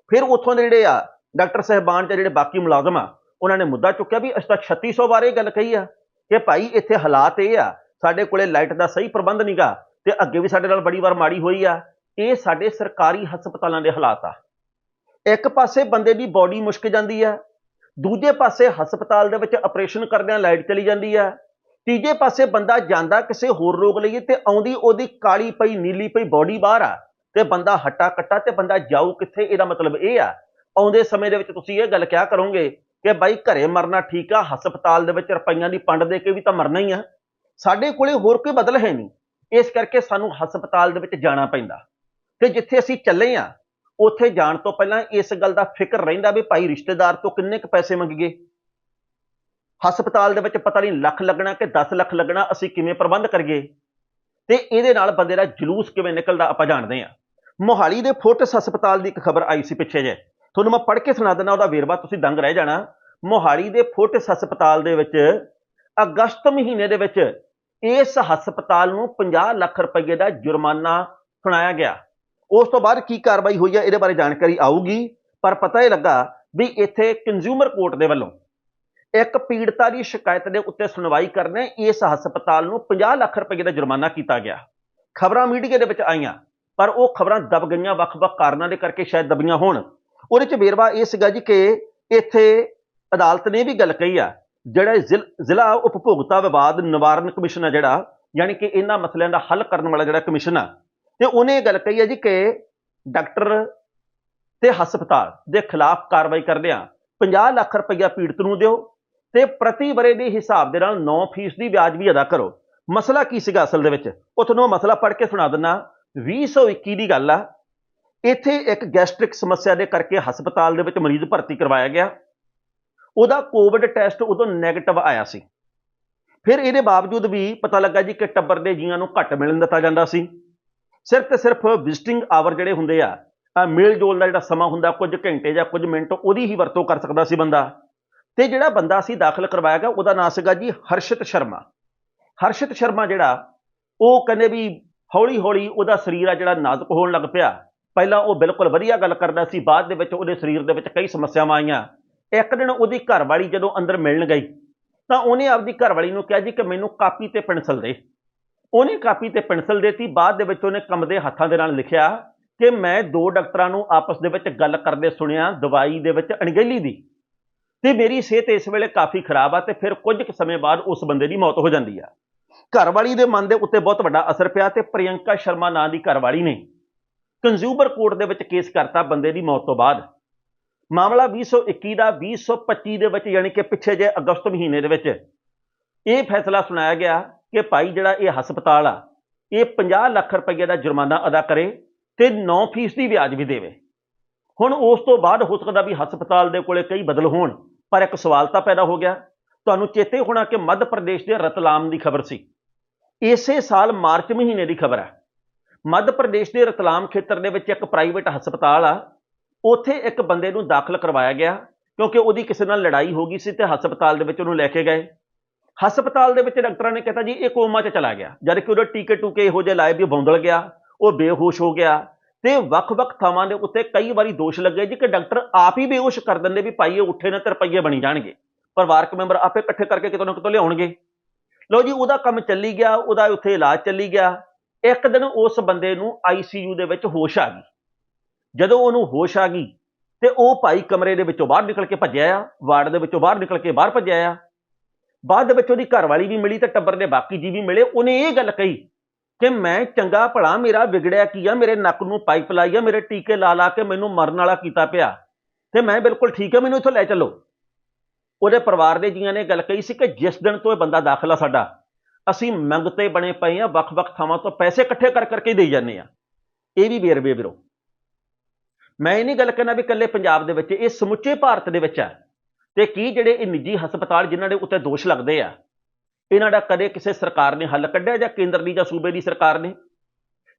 ਫਿਰ ਉੱਥੋਂ ਦੇ ਜਿਹੜੇ ਆ, ਡਾਕਟਰ ਸਹਿਬਾਨ ਤੇ ਜਿਹੜੇ ਬਾਕੀ ਮੁਲਾਜ਼ਮ ਆ ਉਹਨਾਂ ਨੇ ਮੁੱਦਾ ਚੁੱਕਿਆ ਵੀ ਅਸੀਂ ਤਾਂ 3600 ਬਾਰੇ ਗੱਲ ਕਹੀ ਆ ਕਿ ਭਾਈ ਇੱਥੇ ਹਾਲਾਤ ਇਹ ਆ, ਸਾਡੇ ਕੋਲੇ ਲਾਈਟ ਦਾ ਸਹੀ ਪ੍ਰਬੰਧ ਨਹੀਂਗਾ ਤੇ ਅੱਗੇ ਵੀ ਸਾਡੇ ਨਾਲ ਬੜੀ ਵਾਰ ਮਾੜੀ ਹੋਈ ਆ, ਇਹ ਸਾਡੇ ਸਰਕਾਰੀ ਹਸਪਤਾਲਾਂ ਦੇ ਹਾਲਾਤ ਆ। ਇੱਕ ਪਾਸੇ ਬੰਦੇ ਦੀ ਬਾਡੀ ਮੁਸ਼ਕ ਜਾਂਦੀ ਆ, ਦੂਜੇ ਪਾਸੇ ਹਸਪਤਾਲ ਦੇ ਵਿੱਚ ਆਪਰੇਸ਼ਨ ਕਰਦਿਆਂ ਲਾਈਟ ਚਲੀ ਜਾਂਦੀ ਆ, ਤੀਜੇ ਪਾਸੇ ਬੰਦਾ ਜਾਂਦਾ ਕਿਸੇ ਹੋਰ ਰੋਗ ਲਈ ਤੇ ਆਉਂਦੀ ਉਹਦੀ ਕਾਲੀ ਪਈ, ਨੀਲੀ ਪਈ ਬਾਡੀ ਬਾਹਰ ਆ ਤੇ ਬੰਦਾ ਹੱਟਾ ਕੱਟਾ ਤੇ ਬੰਦਾ ਜਾਊ ਕਿੱਥੇ, ਇਹਦਾ ਮਤਲਬ ਇਹ ਆ, ਆਉਂਦੇ ਸਮੇਂ ਦੇ ਵਿੱਚ ਤੁਸੀਂ ਇਹ ਗੱਲ ਕਿਹਾ ਕਰੋਗੇ ਕਿ ਬਾਈ ਘਰੇ ਮਰਨਾ ਠੀਕ ਆ, ਹਸਪਤਾਲ ਦੇ ਵਿੱਚ ਰੁਪਈਆਂ ਦੀ ਪੰਡ ਦੇ ਕੇ ਵੀ ਤਾਂ ਮਰਨਾ ਹੀ ਆ। ਸਾਡੇ ਕੋਲੇ ਹੋਰ ਕੋਈ ਬਦਲ ਹੈ ਨਹੀਂ। ਇਸ ਕਰਕੇ ਸਾਨੂੰ ਹਸਪਤਾਲ ਦੇ ਵਿੱਚ ਜਾਣਾ ਪੈਂਦਾ। ਤੇ ਜਿੱਥੇ ਅਸੀਂ ਚੱਲੇ ਆ, ਉੱਥੇ ਜਾਣ ਤੋਂ ਪਹਿਲਾਂ ਇਸ ਗੱਲ ਦਾ ਫਿਕਰ ਰਹਿੰਦਾ ਵੀ ਭਾਈ ਰਿਸ਼ਤੇਦਾਰ ਤੋਂ ਕਿੰਨੇ ਕੁ ਪੈਸੇ ਮੰਗੀਏ। ਹਸਪਤਾਲ ਦੇ ਵਿੱਚ ਪਤਾ ਨਹੀਂ ਲੱਖ ਲੱਗਣਾ ਕਿ 10 ਲੱਖ ਲੱਗਣਾ, ਅਸੀਂ ਕਿਵੇਂ ਪ੍ਰਬੰਧ ਕਰੀਏ। ਤੇ ਇਹਦੇ ਨਾਲ ਬੰਦੇ ਦਾ ਜਲੂਸ ਕਿਵੇਂ ਨਿਕਲਦਾ ਆਪਾਂ ਜਾਣਦੇ ਆ। ਮੋਹਾਲੀ ਦੇ ਫੋਰਟਿਸ ਹਸਪਤਾਲ ਦੀ ਇੱਕ ਖਬਰ ਆਈ ਸੀ ਪਿੱਛੇ ਜੇ ਤੁਹਾਨੂੰ ਮੈਂ ਪੜ੍ਹ ਕੇ ਸੁਣਾ ਦਿੰਦਾ ਉਹਦਾ ਵੇਰਵਾ, ਤੁਸੀਂ ਦੰਗ ਰਹਿ ਜਾਣਾ। ਮੋਹਾਲੀ ਦੇ ਫੋਰਟਿਸ ਹਸਪਤਾਲ ਦੇ ਵਿੱਚ ਅਗਸਤ ਮਹੀਨੇ ਦੇ ਵਿੱਚ ਇਸ ਹਸਪਤਾਲ ਨੂੰ 50 ਲੱਖ ਰੁਪਏ ਦਾ ਜੁਰਮਾਨਾ ਸੁਣਾਇਆ ਗਿਆ। ਉਸ ਤੋਂ ਬਾਅਦ ਕੀ ਕਾਰਵਾਈ ਹੋਈ ਹੈ, ਇਹਦੇ ਬਾਰੇ ਜਾਣਕਾਰੀ ਆਊਗੀ। ਪਰ ਪਤਾ ਇਹ ਲੱਗਾ ਵੀ ਇੱਥੇ ਕੰਜ਼ਿਊਮਰ ਕੋਰਟ ਦੇ ਵੱਲੋਂ ਇੱਕ ਪੀੜਤਾ ਦੀ ਸ਼ਿਕਾਇਤ ਦੇ ਉੱਤੇ ਸੁਣਵਾਈ ਕਰਨੇ ਇਸ ਹਸਪਤਾਲ ਨੂੰ 50 ਲੱਖ ਰੁਪਏ ਦਾ ਜੁਰਮਾਨਾ ਕੀਤਾ ਗਿਆ। ਖਬਰਾਂ ਮੀਡੀਆ ਦੇ ਵਿੱਚ ਆਈਆਂ, ਪਰ ਉਹ ਖਬਰਾਂ ਦਬ ਗਈਆਂ, ਵੱਖ-ਵੱਖ ਕਾਰਨਾਂ ਦੇ ਕਰਕੇ ਸ਼ਾਇਦ ਦਬੀਆਂ ਹੋਣ। ਉਹਦੇ ਚ ਵੇਰਵਾ ਇਹ ਸੀਗਾ ਜੀ ਕਿ ਇੱਥੇ ਅਦਾਲਤ ਨੇ ਵੀ ਗੱਲ ਕਹੀ ਆ, ਜਿਹੜਾ ਜ਼ਿਲ- ਜ਼ਿਲ੍ਹਾ ਉਪਭੋਗਤਾ ਵਿਵਾਦ ਨਿਵਾਰਨ ਕਮਿਸ਼ਨ ਆ ਜਿਹੜਾ, ਯਾਨੀ ਕਿ ਇਹਨਾਂ ਮਸਲਿਆਂ ਦਾ ਹੱਲ ਕਰਨ ਵਾਲਾ ਜਿਹੜਾ ਕਮਿਸ਼ਨ ਆ, ਤੇ ਉਹਨੇ ਇਹ ਗੱਲ ਕਹੀ ਹੈ ਜੀ ਕਿ ਡਾਕਟਰ ਤੇ ਹਸਪਤਾਲ ਦੇ ਖਿਲਾਫ ਕਾਰਵਾਈ ਕਰਦਿਆਂ 50 ਲੱਖ ਰੁਪਈਆ ਪੀੜਤ ਨੂੰ ਦਿਓ ਤੇ ਪ੍ਰਤੀ ਬਰੇ ਦੇ ਹਿਸਾਬ ਦੇ ਨਾਲ 9% ਦੀ ਵਿਆਜ ਵੀ ਅਦਾ ਕਰੋ। ਮਸਲਾ ਕੀ ਸੀਗਾ ਅਸਲ ਦੇ ਵਿੱਚ? ਉਹ ਤੁਹਾਨੂੰ ਮਸਲਾ ਪੜ੍ਹ ਕੇ ਸੁਣਾ ਦਿੰਨਾ 2021 ਦੀ ਗੱਲ ਆ ਇੱਥੇ ਇੱਕ ਗੈਸਟ੍ਰਿਕ ਸਮੱਸਿਆ ਦੇ ਕਰਕੇ ਹਸਪਤਾਲ ਦੇ ਵਿੱਚ ਮਰੀਜ਼ ਭਰਤੀ ਕਰਵਾਇਆ ਗਿਆ। ਉਹਦਾ ਕੋਵਿਡ ਟੈਸਟ ਉਦੋਂ 네ਗੇਟਿਵ ਆਇਆ ਸੀ। ਫਿਰ ਇਹਦੇ ਬਾਵਜੂਦ ਵੀ ਪਤਾ ਲੱਗਾ ਜੀ ਕਿ ਟੱਬਰ ਦੇ ਜੀਆਂ ਨੂੰ ਘੱਟ ਮਿਲਣ ਦਿੱਤਾ ਜਾਂਦਾ ਸੀ। ਸਿਰਫ ਤੇ ਸਿਰਫ ਵਿਜ਼ਿਟਿੰਗ ਆਵਰ ਜਿਹੜੇ ਹੁੰਦੇ ਆ ਆ ਮੇਲ ਜੋਲ ਦਾ ਜਿਹੜਾ ਸਮਾਂ ਹੁੰਦਾ, ਕੁਝ ਘੰਟੇ ਜਾਂ ਕੁਝ ਮਿੰਟ ਉਹਦੀ ਹੀ ਵਰਤੋਂ ਕਰ ਸਕਦਾ ਸੀ ਬੰਦਾ। ਤੇ ਜਿਹੜਾ ਬੰਦਾ ਸੀ ਦਾਖਲ ਕਰਵਾਇਆ ਗਿਆ, ਉਹਦਾ ਨਾਮ ਸੀਗਾ ਜੀ ਹਰਸ਼ਿਤ ਸ਼ਰਮਾ। ਹਰਸ਼ਿਤ ਸ਼ਰਮਾ ਜਿਹੜਾ, ਉਹ ਕਹਿੰਦੇ ਵੀ ਹੌਲੀ ਹੌਲੀ ਉਹਦਾ ਸਰੀਰ ਆ ਜਿਹੜਾ ਨਾਜ਼ੁਕ ਹੋਣ ਲੱਗ ਪਿਆ। ਪਹਿਲਾਂ ਉਹ ਬਿਲਕੁਲ ਵਧੀਆ ਗੱਲ ਕਰਦਾ ਸੀ, ਬਾਅਦ ਦੇ ਵਿੱਚ ਉਹਦੇ ਸਰੀਰ ਦੇ ਵਿੱਚ ਕਈ ਸਮੱਸਿਆਵਾਂ ਆਈਆਂ। ਇੱਕ ਦਿਨ ਉਹਦੀ ਘਰਵਾਲੀ ਜਦੋਂ ਅੰਦਰ ਮਿਲਣ ਗਈ, ਤਾਂ ਉਹਨੇ ਆਪਦੀ ਘਰਵਾਲੀ ਨੂੰ ਕਿਹਾ ਜੀ ਕਿ ਮੈਨੂੰ ਕਾਪੀ ਤੇ ਪੈਨਸਲ ਦੇ। ਉਹਨੇ ਕਾਪੀ ਤੇ ਪੈਨਸਲ ਦੇਤੀ, ਬਾਅਦ ਦੇ ਵਿੱਚ ਉਹਨੇ ਕੰਮ ਦੇ ਹੱਥਾਂ ਦੇ ਨਾਲ ਲਿਖਿਆ ਕਿ ਮੈਂ ਦੋ ਡਾਕਟਰਾਂ ਨੂੰ ਆਪਸ ਦੇ ਵਿੱਚ ਗੱਲ ਕਰਦੇ ਸੁਣਿਆ, ਦਵਾਈ ਦੇ ਵਿੱਚ ਅਣਗਹਿਲੀ ਦੀ। ਤੇ ਮੇਰੀ ਸਿਹਤ ਇਸ ਵੇਲੇ ਕਾਫੀ ਖਰਾਬ ਆ ਤੇ ਫਿਰ ਕੁਝ ਕੁ ਸਮੇਂ ਬਾਅਦ ਉਸ ਬੰਦੇ ਦੀ ਮੌਤ ਹੋ ਜਾਂਦੀ ਆ। ਘਰਵਾਲੀ ਦੇ ਮਨ ਦੇ ਉੱਤੇ ਬਹੁਤ ਵੱਡਾ ਅਸਰ ਪਿਆ ਤੇ ਪ੍ਰਿਯੰਕਾ ਸ਼ਰਮਾ ਨਾਂ ਦੀ ਘਰਵਾਲੀ ਨੇ ਕੰਜ਼ਿਊਮਰ ਕੋਰਟ ਦੇ ਵਿੱਚ ਕੇਸ ਕਰਤਾ ਬੰਦੇ ਦੀ ਮੌਤ ਤੋਂ ਬਾਅਦ। ਮਾਮਲਾ 2021 ਦਾ 2025 ਦੇ ਵਿੱਚ ਯਾਨੀ ਕਿ ਪਿੱਛੇ ਜੇ ਅਗਸਤ ਮਹੀਨੇ ਦੇ ਵਿੱਚ। ਇਹ ਫੈਸਲਾ ਸੁਣਾਇਆ ਗਿਆ ਕਿ ਭਾਈ ਜਿਹੜਾ ਇਹ ਹਸਪਤਾਲ ਆ, ਇਹ 50 ਲੱਖ ਰੁਪਏ ਦਾ ਜੁਰਮਾਨਾ ਅਦਾ ਕਰੇ ਤੇ 9% ਦੀ ਵਿਆਜ ਵੀ ਦੇਵੇ। ਹੁਣ ਉਸ ਤੋਂ ਬਾਅਦ ਹੋ ਸਕਦਾ ਵੀ ਹਸਪਤਾਲ ਦੇ ਕੋਲੇ ਕਈ ਬਦਲ ਹੋਣ, ਪਰ ਇੱਕ ਸਵਾਲ ਤਾਂ ਪੈਦਾ ਹੋ ਗਿਆ। ਤੁਹਾਨੂੰ ਚੇਤੇ ਹੋਣਾ ਕਿ ਮੱਧ ਪ੍ਰਦੇਸ਼ ਦੇ ਰਤਲਾਮ ਦੀ ਖਬਰ ਸੀ। ਇਸੇ ਸਾਲ ਮਾਰਚ ਮਹੀਨੇ ਦੀ ਖਬਰ ਹੈ ਮੱਧ ਪ੍ਰਦੇਸ਼ ਦੇ ਰਤਲਾਮ ਖੇਤਰ ਦੇ ਵਿੱਚ ਇੱਕ ਪ੍ਰਾਈਵੇਟ ਹਸਪਤਾਲ ਆ, ਉੱਥੇ ਇੱਕ ਬੰਦੇ ਨੂੰ ਦਾਖਲ ਕਰਵਾਇਆ ਗਿਆ ਕਿਉਂਕਿ ਉਹਦੀ ਕਿਸੇ ਨਾਲ ਲੜਾਈ ਹੋ ਗਈ ਸੀ ਤੇ ਹਸਪਤਾਲ ਦੇ ਵਿੱਚ ਉਹਨੂੰ ਲੈ ਕੇ ਗਏ। ਹਸਪਤਾਲ ਦੇ ਵਿੱਚ ਡਾਕਟਰਾਂ ਨੇ ਕਿਹਾ ਜੀ, ਇਹ ਕੋਮਾ 'ਚ ਚਲਾ ਗਿਆ, ਜਦ ਕਿ ਉਹਦੇ ਟੀਕੇ ਟੂਕੇ ਇਹੋ ਜਿਹੇ ਲਾਏ ਵੀ ਬੌਂਦਲ ਗਿਆ, ਉਹ ਬੇਹੋਸ਼ ਹੋ ਗਿਆ ਤੇ ਵੱਖ-ਵੱਖ ਥਾਵਾਂ ਦੇ ਉੱਤੇ ਕਈ ਵਾਰੀ ਦੋਸ਼ ਲੱਗੇ ਜੀ ਕਿ ਡਾਕਟਰ ਆਪ ਹੀ ਬੇਹੋਸ਼ ਕਰ ਦਿੰਦੇ ਵੀ ਭਾਈ ਇਹ ਉੱਠੇ ਨਾ ਤੇ ਰੁਪਈਏ ਬਣੀ ਜਾਣਗੇ, ਪਰਿਵਾਰਕ ਮੈਂਬਰ ਆਪੇ ਇਕੱਠੇ ਕਰਕੇ ਕਿਤੋਂ ਨਾ ਕਿਤੋਂ ਲਿਆਉਣਗੇ। ਲਓ ਜੀ, ਉਹਦਾ ਕੰਮ ਚੱਲੀ ਗਿਆ, ਉਹਦਾ ਉੱਥੇ ਇਲਾਜ ਚੱਲੀ ਗਿਆ ਇੱਕ ਦਿਨ ਉਸ ਬੰਦੇ ਨੂੰ ਆਈਸੀਯੂ ਦੇ ਵਿੱਚ ਹੋਸ਼ ਆ ਗਈ। ਜਦੋਂ ਉਹਨੂੰ ਹੋਸ਼ ਆ ਗਈ ਤੇ ਉਹ ਭਾਈ ਕਮਰੇ ਦੇ ਵਿੱਚੋਂ ਬਾਹਰ ਨਿਕਲ ਕੇ ਭੱਜਿਆ ਆ, ਵਾਰਡ ਦੇ ਵਿੱਚੋਂ ਬਾਹਰ ਨਿਕਲ ਕੇ ਬਾਹਰ ਭੱਜਿਆ ਆ। ਬਾਅਦ ਦੇ ਵਿੱਚ ਉਹਦੀ ਘਰਵਾਲੀ ਵੀ ਮਿਲੀ ਤੇ ਟੱਬਰ ਦੇ ਬਾਕੀ ਜੀ ਵੀ ਮਿਲੇ। ਉਹਨੇ ਇਹ ਗੱਲ ਕਹੀ ਕਿ ਮੈਂ ਚੰਗਾ ਭਲਾ ਮੇਰਾ ਵਿਗੜਿਆ ਕੀ ਆ, ਮੇਰੇ ਨੱਕ ਨੂੰ ਪਾਈਪ ਲਾਈ ਆ, ਮੇਰੇ ਟੀਕੇ ਲਾ ਲਾ ਕੇ ਮੈਨੂੰ ਮਰਨ ਵਾਲਾ ਕੀਤਾ ਪਿਆ। ਤੇ ਮੈਂ ਬਿਲਕੁਲ ਠੀਕ ਆ, ਮੈਨੂੰ ਇੱਥੋਂ ਲੈ ਚੱਲੋ। ਉਹਦੇ ਪਰਿਵਾਰ ਦੇ ਜੀਆਂ ਨੇ ਗੱਲ ਕਹੀ ਸੀ ਕਿ ਜਿਸ ਦਿਨ ਤੋਂ ਇਹ ਬੰਦਾ ਦਾਖਲਾ ਸਾਡਾ ਅਸੀਂ ਮੰਗਤੇ ਬਣੇ ਪਏ ਆ ਵੱਖ-ਵੱਖ ਥਾਵਾਂ ਤੋਂ ਪੈਸੇ ਇਕੱਠੇ ਕਰ ਕਰਕੇ ਦੇਈ ਜਾਂਦੇ ਆ ਇਹ ਵੀ ਵੇਰਵੇ ਵੀਰੋ। ਮੈਂ ਇਹ ਨਹੀਂ ਗੱਲ ਕਰਨਾ ਵੀ ਇਕੱਲੇ ਪੰਜਾਬ ਦੇ ਵਿੱਚ, ਇਹ ਸਮੁੱਚੇ ਭਾਰਤ ਦੇ ਵਿੱਚ ਆ ਤੇ ਕੀ ਜਿਹੜੇ ਇਹ ਨਿੱਜੀ ਹਸਪਤਾਲ ਜਿਨ੍ਹਾਂ ਦੇ ਉੱਤੇ ਦੋਸ਼ ਲੱਗਦੇ ਆ, ਇਹਨਾਂ ਦਾ ਕਦੇ ਕਿਸੇ ਸਰਕਾਰ ਨੇ ਹੱਲ ਕੱਢਿਆ ਜਾਂ ਕੇਂਦਰ ਦੀ ਜਾਂ ਸੂਬੇ ਦੀ ਸਰਕਾਰ ਨੇ?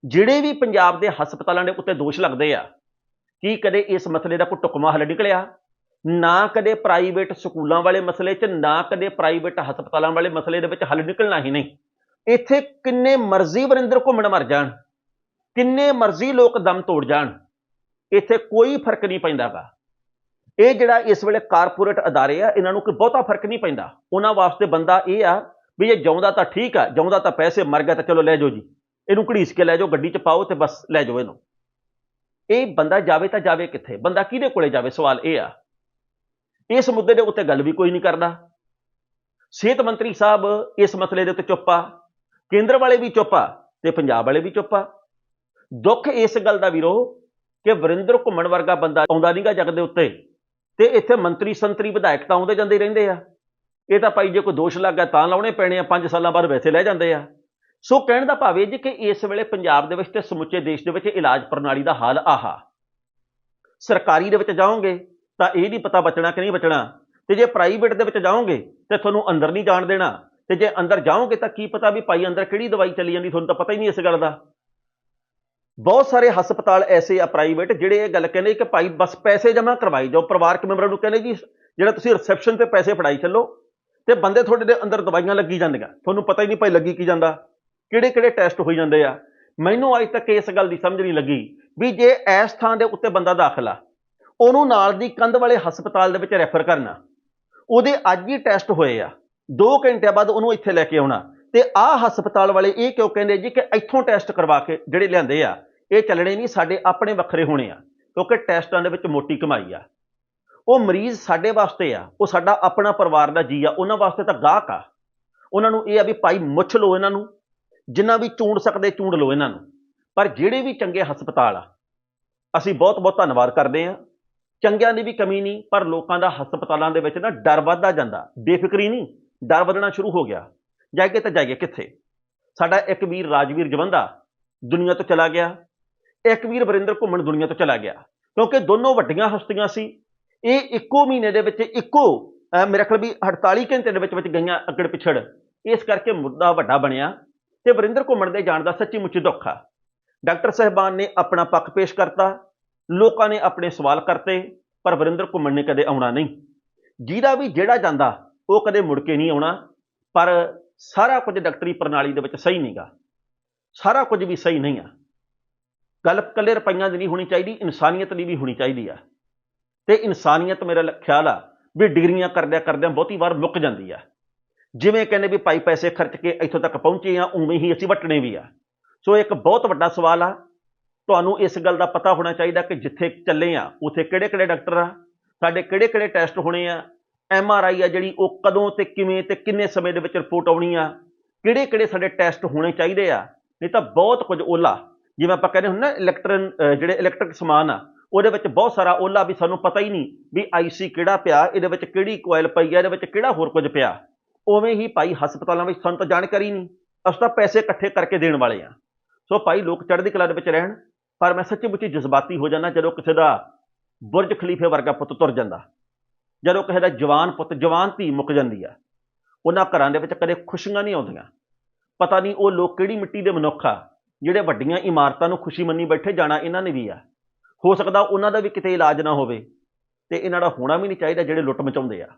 ਜਿਹੜੇ ਵੀ ਪੰਜਾਬ ਦੇ ਹਸਪਤਾਲਾਂ ਦੇ ਉੱਤੇ ਦੋਸ਼ ਲੱਗਦੇ ਆ, ਕੀ ਕਦੇ ਇਸ ਮਸਲੇ ਦਾ ਕੋਈ ਟੁਕਮਾ ਹੱਲ ਨਿਕਲਿਆ? ਨਾ ਕਦੇ ਪ੍ਰਾਈਵੇਟ ਸਕੂਲਾਂ ਵਾਲੇ ਮਸਲੇ 'ਚ, ਨਾ ਕਦੇ ਪ੍ਰਾਈਵੇਟ ਹਸਪਤਾਲਾਂ ਵਾਲੇ ਮਸਲੇ ਦੇ ਵਿੱਚ ਹੱਲ ਨਿਕਲਣਾ ਹੀ ਨਹੀਂ। ਇੱਥੇ ਕਿੰਨੇ ਮਰਜ਼ੀ ਵਰਿੰਦਰ ਘੁੰਮਣ ਮਰ ਜਾਣ, ਕਿੰਨੇ ਮਰਜ਼ੀ ਲੋਕ ਦਮ ਤੋੜ ਜਾਣ, ਇੱਥੇ ਕੋਈ ਫ਼ਰਕ ਨਹੀਂ ਪੈਂਦਾਗਾ ਇਹ ਜਿਹੜਾ ਇਸ ਵੇਲੇ ਕਾਰਪੋਰੇਟ ਅਦਾਰੇ ਆ, ਇਹਨਾਂ ਨੂੰ ਕੋਈ ਬਹੁਤਾ ਫ਼ਰਕ ਨਹੀਂ ਪੈਂਦਾ। ਉਹਨਾਂ ਵਾਸਤੇ ਬੰਦਾ ਇਹ ਆ ਵੀ ਜੇ ਜਿਉਂਦਾ ਤਾਂ ਠੀਕ ਆ, ਜਿਉਂਦਾ ਤਾਂ ਪੈਸੇ ਮਰ ਗਿਆ ਤਾਂ ਚਲੋ ਲੈ ਜਾਓ ਜੀ। ਇਹਨੂੰ ਘੜੀਸ ਕੇ ਲੈ ਜਾਓ, ਗੱਡੀ 'ਚ ਪਾਓ ਤੇ ਬਸ ਲੈ ਜਾਓ ਇਹਨੂੰ। ਇਹ ਬੰਦਾ ਜਾਵੇ ਤਾਂ ਜਾਵੇ ਕਿੱਥੇ? ਬੰਦਾ ਕਿਹਦੇ ਕੋਲੇ ਜਾਵੇ? ਸਵਾਲ ਇਹ ਆ। ਇਸ ਮੁੱਦੇ ਦੇ ਉੱਤੇ ਗੱਲ ਵੀ ਕੋਈ ਨਹੀਂ ਕਰਦਾ। ਸਿਹਤ ਮੰਤਰੀ ਸਾਹਿਬ ਇਸ ਮਸਲੇ ਦੇ ਉੱਤੇ ਚੁੱਪ ਆ, ਕੇਂਦਰ ਵਾਲੇ ਵੀ ਚੁੱਪ ਆ ਤੇ ਪੰਜਾਬ ਵਾਲੇ ਵੀ ਚੁੱਪ ਆ। ਦੁੱਖ ਇਸ ਗੱਲ ਦਾ ਵੀਰੋ ਕਿ ਵਰਿੰਦਰ ਘੁੰਮਣ ਵਰਗਾ ਬੰਦਾ ਆਉਂਦਾ ਨਹੀਂਗਾ ਜਗ ਦੇ ਉੱਤੇ ਤੇ ਇੱਥੇ ਮੰਤਰੀ ਸੰਤਰੀ ਵਿਧਾਇਕ ਤਾਂ ਆਉਂਦੇ ਜਾਂਦੇ ਰਹਿੰਦੇ ਆ। ਇਹ ਤਾਂ ਭਾਈ ਜੇ ਕੋਈ ਦੋਸ਼ ਲੱਗ ਗਿਆ ਤਾਂ ਲਾਉਣੇ ਪੈਣੇ ਆ 5 ਸਾਲਾਂ ਬਾਅਦ ਵੈਸੇ ਲੈ ਜਾਂਦੇ ਆ। ਸੋ ਕਹਿਣ ਦਾ ਭਾਵ ਇਹ ਜੀ ਕਿ ਇਸ ਵੇਲੇ ਪੰਜਾਬ ਦੇ ਵਿੱਚ ਤੇ ਸਮੁੱਚੇ ਦੇਸ਼ ਦੇ ਵਿੱਚ ਇਲਾਜ ਪ੍ਰਣਾਲੀ ਦਾ ਹਾਲ ਆਹਾ। ਸਰਕਾਰੀ ਦੇ ਵਿੱਚ ਜਾਓਗੇ ਤਾਂ ਇਹ ਨਹੀਂ ਪਤਾ ਬਚਣਾ ਕਿ ਨਹੀਂ ਬਚਣਾ। ਤੇ ਜੇ ਪ੍ਰਾਈਵੇਟ ਦੇ ਵਿੱਚ ਜਾਓਗੇ, ਤੇ ਤੁਹਾਨੂੰ ਅੰਦਰ ਨਹੀਂ ਜਾਣ ਦੇਣਾ। ਤੇ ਜੇ ਅੰਦਰ ਜਾਓਗੇ ਤਾਂ ਕੀ ਪਤਾ ਵੀ ਭਾਈ ਅੰਦਰ ਕਿਹੜੀ ਦਵਾਈ ਚੱਲੀ ਜਾਂਦੀ, ਤੁਹਾਨੂੰ ਤਾਂ ਪਤਾ ਹੀ ਨਹੀਂ ਇਸ ਗੱਲ ਦਾ। ਬਹੁਤ ਸਾਰੇ ਹਸਪਤਾਲ ਐਸੇ ਆ ਪ੍ਰਾਈਵੇਟ ਜਿਹੜੇ ਇਹ ਗੱਲ ਕਹਿੰਦੇ ਕਿ ਭਾਈ ਬਸ ਪੈਸੇ ਜਮ੍ਹਾਂ ਕਰਵਾਈ ਜਾਓ। ਪਰਿਵਾਰਕ ਮੈਂਬਰਾਂ ਨੂੰ ਕਹਿੰਦੇ ਜੀ, ਜਿਹੜਾ ਤੁਸੀਂ ਰਿਸੈਪਸ਼ਨ ਤੇ ਪੈਸੇ ਫੜਾਈ ਚੱਲੋ, ਤੇ ਬੰਦੇ ਤੁਹਾਡੇ ਦੇ ਅੰਦਰ ਦਵਾਈਆਂ ਲੱਗੀ ਜਾਂਦੀਆਂ। ਤੁਹਾਨੂੰ ਪਤਾ ਹੀ ਨਹੀਂ ਭਾਈ ਲੱਗੀ ਕੀ ਜਾਂਦਾ। ਕਿਹੜੇ ਕਿਹੜੇ ਟੈਸਟ ਹੋਈ ਜਾਂਦੇ ਆ। ਮੈਨੂੰ ਅੱਜ ਤੱਕ ਇਸ ਗੱਲ ਦੀ ਸਮਝ ਨਹੀਂ ਲੱਗੀ ਵੀ ਜੇ ਇਸ ਥਾਂ ਦੇ ਉੱਤੇ ਬੰਦਾ ਦਾਖਲਾ ਉਹਨੂੰ ਨਾਲ ਦੀ ਕੰਧ ਵਾਲੇ ਹਸਪਤਾਲ ਦੇ ਵਿੱਚ ਰੈਫਰ ਕਰਨਾ। ਉਹਦੇ ਅੱਜ ਹੀ ਟੈਸਟ ਹੋਏ ਆ। 2 ਘੰਟਿਆਂ ਬਾਅਦ ਉਹਨੂੰ ਇੱਥੇ ਲੈ ਕੇ ਆਉਣਾ। ਤੇ ਆਹ ਹਸਪਤਾਲ ਵਾਲੇ ਇਹ ਕਿਉਂ ਕਹਿੰਦੇ ਜੀ ਕਿ ਇੱਥੋਂ ਟੈਸਟ ਕਰਵਾ ਕੇ ਜਿਹੜੇ ਲਿਆਂਦੇ ਆ, ਇਹ ਚੱਲਣੇ ਨਹੀਂ, ਸਾਡੇ ਆਪਣੇ ਵੱਖਰੇ ਹੋਣੇ ਆ। ਕਿਉਂਕਿ ਟੈਸਟਾਂ ਦੇ ਵਿੱਚ ਮੋਟੀ ਕਮਾਈ ਆ। ਉਹ ਮਰੀਜ਼ ਸਾਡੇ ਵਾਸਤੇ ਆ, ਉਹ ਸਾਡਾ ਆਪਣਾ ਪਰਿਵਾਰ ਦਾ ਜੀ ਆ, ਉਹਨਾਂ ਵਾਸਤੇ ਤਾਂ ਗਾਹਕ ਆ। ਉਹਨਾਂ ਨੂੰ ਇਹ ਆ ਵੀ ਭਾਈ ਮੁੱਛ ਲਓ ਇਹਨਾਂ ਨੂੰ, ਜਿੰਨਾ ਵੀ ਚੂੰਡ ਸਕਦੇ ਚੂੰਡ ਲਓ ਇਹਨਾਂ ਨੂੰ। ਪਰ ਜਿਹੜੇ ਵੀ ਚੰਗੇ ਹਸਪਤਾਲ ਆ, ਅਸੀਂ ਬਹੁਤ ਬਹੁਤ ਧੰਨਵਾਦ ਕਰਦੇ ਆ। ਚੰਗਿਆਂ ਦੀ ਵੀ ਕਮੀ ਨਹੀਂ, ਪਰ ਲੋਕਾਂ ਦਾ ਹਸਪਤਾਲਾਂ ਦੇ ਵਿੱਚ ਨਾ ਡਰ ਵੱਧਦਾ ਜਾਂਦਾ। ਬੇਫਿਕਰੀ ਨਹੀਂ, ਡਰ ਵਧਣਾ ਸ਼ੁਰੂ ਹੋ ਗਿਆ। ਜਾਈਏ ਤਾਂ ਜਾਈਏ ਕਿੱਥੇ? ਸਾਡਾ ਇੱਕ ਵੀਰ ਰਾਜਵੀਰ ਜਵੰਦਾ ਦੁਨੀਆ ਤੋਂ ਚਲਾ ਗਿਆ। ਇੱਕ ਵੀਰ ਵਰਿੰਦਰ ਘੁੰਮਣ ਦੁਨੀਆ ਤੋਂ ਚਲਾ ਗਿਆ। ਕਿਉਂਕਿ ਦੋਨੋਂ ਵੱਡੀਆਂ ਹਸਤੀਆਂ ਸੀ। ਇਹ ਇੱਕੋ ਮਹੀਨੇ ਦੇ ਵਿੱਚ ਇੱਕੋ ਮੇਰੇ ਖਿਆਲ ਵੀ 48 ਘੰਟੇ ਦੇ ਵਿੱਚ ਵਿੱਚ ਗਈਆਂ ਅੱਗੜ ਪਿਛੜ। ਇਸ ਕਰਕੇ ਮੁੱਦਾ ਵੱਡਾ ਬਣਿਆ ਤੇ ਵਰਿੰਦਰ ਘੁੰਮਣ ਦੇ ਜਾਣ ਦਾ ਸੱਚੀ ਮੁੱਚੀ ਦੁੱਖ ਆ। ਡਾਕਟਰ ਸਾਹਿਬਾਨ ਨੇ ਆਪਣਾ ਪੱਖ ਪੇਸ਼ ਕਰਤਾ। ਲੋਕਾਂ ਨੇ ਆਪਣੇ ਸਵਾਲ ਕਰਤੇ, ਪਰ ਵਰਿੰਦਰ ਘੁੰਮਣ ਨੇ ਕਦੇ ਆਉਣਾ ਨਹੀਂ। ਜਿਹਦਾ ਵੀ ਜਿਹੜਾ ਜਾਂਦਾ, ਉਹ ਕਦੇ ਮੁੜ ਕੇ ਨਹੀਂ ਆਉਣਾ, ਪਰ ਸਾਰਾ ਕੁਝ ਡਾਕਟਰੀ ਪ੍ਰਣਾਲੀ ਦੇ ਵਿੱਚ ਸਹੀ ਨਹੀਂਗਾ। ਸਾਰਾ ਕੁਝ ਵੀ ਸਹੀ ਨਹੀਂ ਆ। ਗੱਲ ਇਕੱਲੇ ਰੁਪਈਆਂ ਦੀ ਨਹੀਂ ਹੋਣੀ ਚਾਹੀਦੀ, ਇਨਸਾਨੀਅਤ ਦੀ ਵੀ ਹੋਣੀ ਚਾਹੀਦੀ ਆ। ਤੇ ਇਨਸਾਨੀਅਤ ਮੇਰਾ ਖਿਆਲ ਆ ਵੀ ਡਿਗਰੀਆਂ ਕਰਦਿਆਂ ਕਰਦਿਆਂ ਬਹੁਤੀ ਵਾਰ ਮੁੱਕ ਜਾਂਦੀ ਆ। ਜਿਵੇਂ ਕਹਿੰਦੇ ਵੀ ਭਾਈ ਪੈਸੇ ਖਰਚ ਕੇ ਇੱਥੋਂ ਤੱਕ ਪਹੁੰਚੇ ਆ, ਉਵੇਂ ਹੀ ਅਸੀਂ ਵਟਣੇ ਵੀ ਆ। ਸੋ ਇੱਕ ਬਹੁਤ ਵੱਡਾ ਸਵਾਲ ਆ ਤੁਹਾਨੂੰ ਇਸ ਗੱਲ ਦਾ ਪਤਾ ਹੋਣਾ ਚਾਹੀਦਾ ਕਿ ਜਿੱਥੇ ਚੱਲੇ ਆ, ਉੱਥੇ ਕਿਹੜੇ ਕਿਹੜੇ ਡਾਕਟਰ ਆ, ਸਾਡੇ ਕਿਹੜੇ ਕਿਹੜੇ ਟੈਸਟ ਹੋਣੇ ਆ, ਐਮ ਆਰ ਆਈ ਆ ਜਿਹੜੀ ਉਹ ਕਦੋਂ ਤੇ ਕਿਵੇਂ ਤੇ ਕਿੰਨੇ ਸਮੇਂ ਦੇ ਵਿੱਚ ਰਿਪੋਰਟ ਆਉਣੀ ਆ ਕਿਹੜੇ ਕਿਹੜੇ ਸਾਡੇ ਟੈਸਟ ਹੋਣੇ ਚਾਹੀਦੇ ਆ, ਨਹੀਂ ਤਾਂ ਬਹੁਤ ਕੁਝ ਓਲਾ, ਜਿਵੇਂ ਆਪਾਂ ਕਹਿੰਦੇ ਹੁੰਦੇ ਨਾ ਇਲੈਕਟ੍ਰਨ ਜਿਹੜੇ ਇਲੈਕਟ੍ਰਿਕ ਸਮਾਨ ਆ, ਉਹਦੇ ਵਿੱਚ ਬਹੁਤ ਸਾਰਾ ਓਲਾ ਵੀ ਸਾਨੂੰ ਪਤਾ ਹੀ ਨਹੀਂ ਵੀ ਆਈਸੀ ਕਿਹੜਾ ਪਿਆ, ਇਹਦੇ ਵਿੱਚ ਕਿਹੜੀ ਕੋਇਲ ਪਈ ਆ, ਇਹਦੇ ਵਿੱਚ ਕਿਹੜਾ ਹੋਰ ਕੁਝ ਪਿਆ, ਉਵੇਂ ਹੀ ਭਾਈ ਹਸਪਤਾਲਾਂ ਵਿੱਚ ਸਾਨੂੰ ਤਾਂ ਜਾਣਕਾਰੀ ਨਹੀਂ, ਅਸੀਂ ਤਾਂ ਪੈਸੇ ਇਕੱਠੇ ਕਰਕੇ ਦੇਣ ਵਾਲੇ ਆ। ਸੋ ਭਾਈ ਲੋਕ ਚੜ੍ਹਦੀ ਕਲਾ ਦੇ ਵਿੱਚ ਰਹਿਣ ਪਰ ਮੈਂ ਸੱਚੀ ਮੁੱਚੀ ਜਜ਼ਬਾਤੀ ਹੋ ਜਾਂਦਾ ਜਦੋਂ ਕਿਸੇ ਦਾ ਬੁਰਜ ਖਲੀਫੇ ਵਰਗਾ ਪੁੱਤ ਤੁਰ ਜਾਂਦਾ। ਜਦੋਂ ਕਿਸੇ ਦਾ ਜਵਾਨ ਪੁੱਤ, ਜਵਾਨ ਧੀ ਮੁੱਕ ਜਾਂਦੀ ਆ, ਉਹਨਾਂ ਘਰਾਂ ਦੇ ਵਿੱਚ ਕਦੇ ਖੁਸ਼ੀਆਂ ਨਹੀਂ ਆਉਂਦੀਆਂ। ਪਤਾ ਨਹੀਂ ਉਹ ਲੋਕ ਕਿਹੜੀ ਮਿੱਟੀ ਦੇ ਮਨੁੱਖ ਆ, ਜਿਹੜੇ ਵੱਡੀਆਂ ਇਮਾਰਤਾਂ ਨੂੰ ਖੁਸ਼ੀ ਮੰਨੀ ਬੈਠੇ ਜਾਣਾ ਇਹਨਾਂ ਨੇ ਵੀ ਆ। ਹੋ ਸਕਦਾ ਉਹਨਾਂ ਦਾ ਵੀ ਕਿਤੇ ਇਲਾਜ ਨਾ ਹੋਵੇ ਤੇ ਇਹਨਾਂ ਦਾ ਹੋਣਾ ਵੀ ਨਹੀਂ ਚਾਹੀਦਾ ਜਿਹੜੇ ਲੁੱਟ ਮਚਾਉਂਦੇ ਆ।